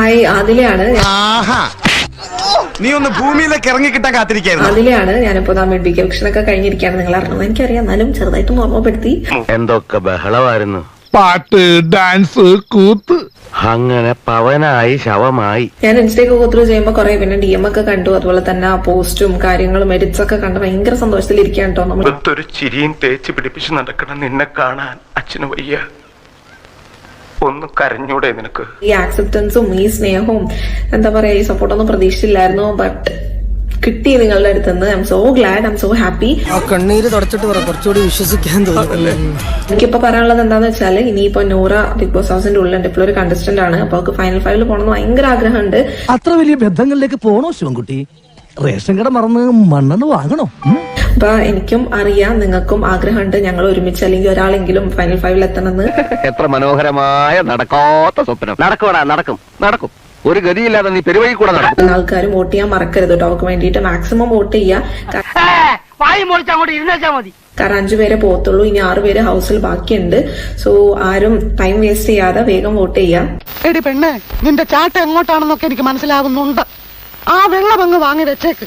Hi ആദിലയാണ്. ആഹാ. നീ ഒന്ന് ഭൂമിയിലേക്ക് ഇറങ്ങി കിട്ടാൻ കാത്തിരിക്കായിരുന്നു. ആദിലയാണ്. ഞാനിപ്പോ നാ ബി വെക്കേഷൻ ഒക്കെ കഴിഞ്ഞിരിക്കുകയാണ്. നിങ്ങൾ അറിഞ്ഞത് എനിക്കറിയാം. എന്നാലും ചെറുതായിട്ടൊന്ന് ഓർമ്മപ്പെടുത്തി. എന്തൊക്കെ ബഹളമായിരുന്നു. പാട്ട് ഡാൻസ് കൂത്ത്. അങ്ങനെ പവനായി ശവമായി. ഞാൻ ഇൻസ്റ്റയൊക്കെ ഗോത്രൂ ചെയ്യുമ്പോൾ കുറെ പിന്നെ ഡി എം ഒക്കെ കണ്ടു. അതുപോലെ തന്നെ ആ പോസ്റ്റും കാര്യങ്ങളും എഡിറ്റ്സ് ഒക്കെ കണ്ട് ഭയങ്കര സന്തോഷത്തിലിരിക്കുകയാണ് കേട്ടോ നമ്മൾ ഒരു ചിരിയും തേച്ച് പിടിപ്പിച്ച് നടക്കണം നിന്നെ കാണാൻ അച്ഛന് വയ്യ. ഒന്ന് കരഞ്ഞൂടെ നിനക്ക്. ഈ ആക്സെപ്റ്റൻസും ഈ സ്നേഹവും എന്താ പറയാ ഈ സപ്പോർട്ടൊന്നും പ്രതീക്ഷിച്ചില്ലായിരുന്നു ബട്ട് കിട്ടി നിങ്ങളുടെ അടുത്ത് നിന്ന് I'm so glad I'm so happy ആ കണ്ണീര് തുടച്ചിട്ട് കുറച്ചുകൂടി വിശ്വസിക്കാൻ തോന്നുന്നു എനിക്കിപ്പോ പറയാനുള്ളത് എന്താന്ന് വെച്ചാൽ ഇനിയിപ്പോ നൂറ ബിഗ് ബോസ് ഹൗസിന്റെ ഉള്ളിലുണ്ട് ഇപ്പോൾ ഒരു കണ്ടസ്റ്റന്റ് ആണ്. അപ്പൊ അവർക്ക് ഫൈനൽ ഫൈവിൽ പോകണമെന്ന് ഭയങ്കര ആഗ്രഹമുണ്ട്. അത്ര വലിയ ബന്ധങ്ങളിലേക്ക് പോണോ ശിവൻകുട്ടി? റേഷൻ കട മറന്ന് മണ്ണെന്ന് വാങ്ങണോ? അപ്പൊ എനിക്കും അറിയാം നിങ്ങൾക്കും ആഗ്രഹമുണ്ട് ഞങ്ങൾ ഒരുമിച്ച് അല്ലെങ്കിൽ ഒരാളെങ്കിലും ഫൈനൽ ഫൈവിൽ എത്തണമെന്ന്. എത്ര മനോഹരമായ നടക്കാത്ത സ്വപ്നം. നടക്കൂടാ നടക്കും നടക്കും. ഒരു ഗതിയില്ലാതെ നീ പെരുവഴി കൂടെ നടക്കും. ആൾക്കാരും വോട്ട് ചെയ്യാൻ മറക്കരുത് കേട്ടോ. അവർക്ക് വേണ്ടിയിട്ട് മാക്സിമം വോട്ട് ചെയ്യുക കാരണം അഞ്ചു പേരെ പോകത്തുള്ളൂ ഇനി ആറ് പേര് ഹൗസിൽ ബാക്കിയുണ്ട്. സോ ആരും ടൈം വേസ്റ്റ് ചെയ്യാതെ വേഗം വോട്ട് ചെയ്യാം. എടി പെണ്ണേ നിന്റെ ചാട്ട എങ്ങോട്ടാണെന്നൊക്കെ എനിക്ക് മനസ്സിലാകുന്നുണ്ട് ആ വെള്ളം അങ്ങ് വാങ്ങി വെച്ചേക്ക്.